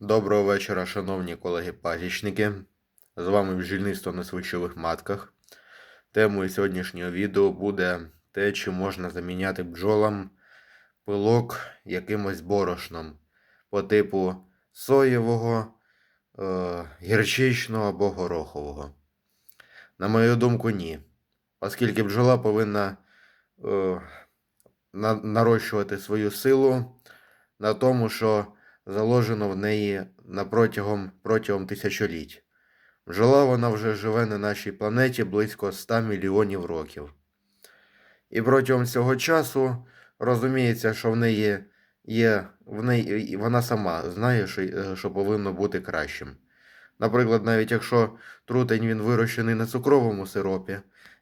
Доброго вечора, шановні колеги-пасічники. З вами бджільництво на свищових матках. Темою сьогоднішнього відео буде те, чи можна заміняти бджолам пилок якимось борошном по типу соєвого, е, гірчичного або горохового. На мою думку, ні. Оскільки бджола повинна е, на- нарощувати свою силу на тому, що заложено в неї протягом, протягом тисячоліть. Бджола вона вже живе на нашій планеті близько 100 мільйонів років. І протягом цього часу розуміється, що в неї є, в неї, вона сама знає, що, е, що повинно бути кращим. Наприклад, навіть якщо трутень він вирощений на цукровому сиропі,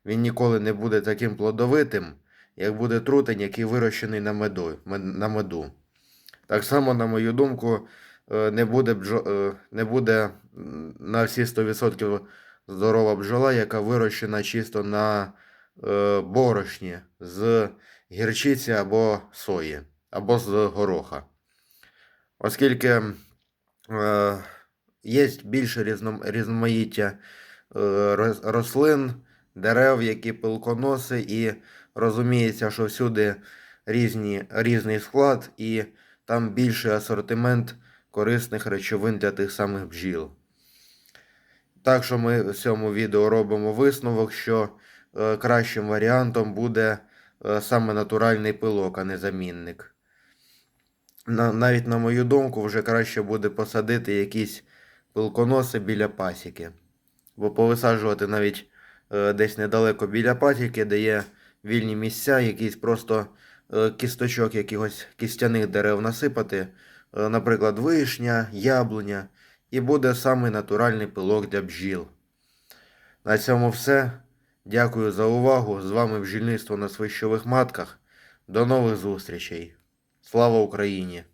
він ніколи не буде таким плодовитим, як буде трутень, який вирощений на меду. На меду. Так само, на мою думку, е, не буде, бджо... е, не буде на всі 100% здорова бджола, яка вирощена чисто на е, борошні з гірчиці або сої, або з гороха. Оскільки є більше різном... різноманіття рослин, дерев, які пилконоси, і розуміється, що всюди різні, різний склад, і там більший асортимент корисних речовин для тих самих бджіл. Так що ми в цьому відео робимо висновок, що е, кращим варіантом буде е, саме натуральний пилок, а не замінник. На, навіть на мою думку, вже краще буде посадити якісь пилконоси біля пасіки. Бо повисаджувати навіть е, десь недалеко біля пасіки, де є вільні місця, якісь просто кісточок якихось кістяних дерев насипати, е, наприклад, вишня, яблуня, і буде самий натуральний пилок для бджіл. На цьому все. Дякую за увагу. З вами бджільництво на свищових матках. До нових зустрічей. Слава Україні!